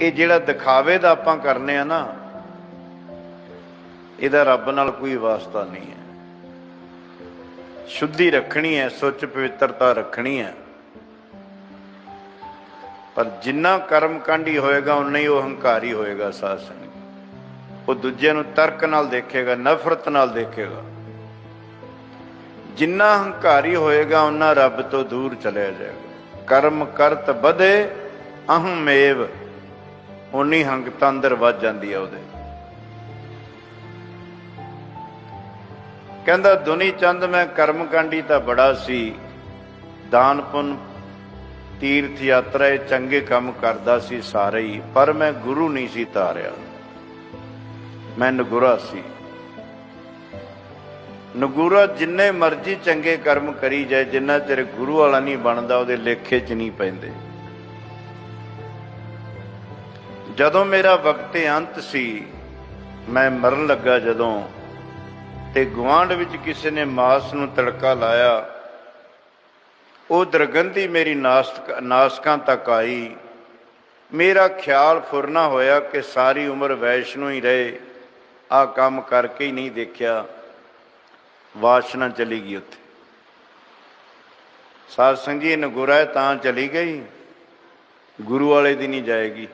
ਇਹ ਜਿਹੜਾ ਦਿਖਾਵੇ ਦਾ ਆਪਾਂ ਕਰਨੇ ਆ ਨਾ, ਇਹਦਾ ਰੱਬ ਨਾਲ ਕੋਈ ਵਾਸਤਾ ਨਹੀਂ ਹੈ। ਸ਼ੁੱਧੀ ਰੱਖਣੀ ਹੈ, ਸੁੱਚ ਪਵਿੱਤਰਤਾ ਰੱਖਣੀ ਹੈ। ਪਰ ਜਿੰਨਾ ਕਰਮ ਕਾਂਡੀ ਹੋਏਗਾ ਉਨਾ ਹੀ ਉਹ ਹੰਕਾਰੀ ਹੋਏਗਾ ਸਾਧ ਸੰਗਤ। ਉਹ ਦੂਜਿਆਂ ਨੂੰ ਤਰਕ ਨਾਲ ਦੇਖੇਗਾ, ਨਫ਼ਰਤ ਨਾਲ ਦੇਖੇਗਾ। ਜਿੰਨਾ ਹੰਕਾਰੀ ਹੋਏਗਾ ਉਨਾ ਰੱਬ ਤੋਂ ਦੂਰ ਚਲਿਆ ਜਾਏਗਾ। ਕਰਮ ਕਰਤ ਬਧੇ ਅਹਮੇਵ ਉਨੀ ਹੰਗਤਾ ਅੰਦਰ ਵੱਜ ਜਾਂਦੀ ਆ ਉਹਦੇ। ਕਹਿੰਦਾ, ਦੁਨੀ ਚੰਦ ਮੈਂ ਕਰਮ ਕਾਂਡੀ ਤਾਂ ਬੜਾ ਸੀ। ਦਾਨ ਪੁੰਨ, ਤੀਰਥ ਯਾਤਰਾ ਇਹ ਚੰਗੇ ਕੰਮ ਕਰਦਾ ਸੀ ਸਾਰੇ ਹੀ, ਪਰ ਮੈਂ ਗੁਰੂ ਨਹੀਂ ਸੀ ਤਾਰਿਆ। ਮੈਂ ਨਗੁਰਾ ਸੀ। ਨਗੁਰਾ ਜਿੰਨੇ ਮਰਜ਼ੀ ਚੰਗੇ ਕਰਮ ਕਰੀ ਜਾਏ, ਜਿੰਨਾ ਚਿਰ ਗੁਰੂ ਵਾਲਾ ਨਹੀਂ ਬਣਦਾ, ਉਹਦੇ ਲੇਖੇ 'ਚ ਨਹੀਂ ਪੈਂਦੇ। ਜਦੋਂ ਮੇਰਾ ਵਕਤ ਅੰਤ ਸੀ, ਮੈਂ ਮਰਨ ਲੱਗਾ ਜਦੋਂ ਤੇ ਗੁਆਂਢ ਵਿੱਚ ਕਿਸੇ ਨੇ ਮਾਸ ਨੂੰ ਤੜਕਾ ਲਾਇਆ। ਉਹ ਦਰਗੰਧੀ ਮੇਰੀ ਨਾਸਕ ਨਾਸਕਾਂ ਤੱਕ ਆਈ। ਮੇਰਾ ਖਿਆਲ ਫੁਰਨਾ ਹੋਇਆ ਕਿ ਸਾਰੀ ਉਮਰ ਵੈਸ਼ਨੂ ਹੀ ਰਹੇ। ਆ ਕੰਮ ਕਰਕੇ ਹੀ ਨਹੀਂ ਦੇਖਿਆ। ਵਾਸ਼ਨਾ ਚਲੀ ਗਈ ਉੱਥੇ। ਸਾਧ ਜੀ ਨਗੁਰਾ ਤਾਂ ਚਲੀ ਗਈ। ਗੁਰੂ ਵਾਲੇ ਦੀ ਨਹੀਂ ਜਾਏਗੀ।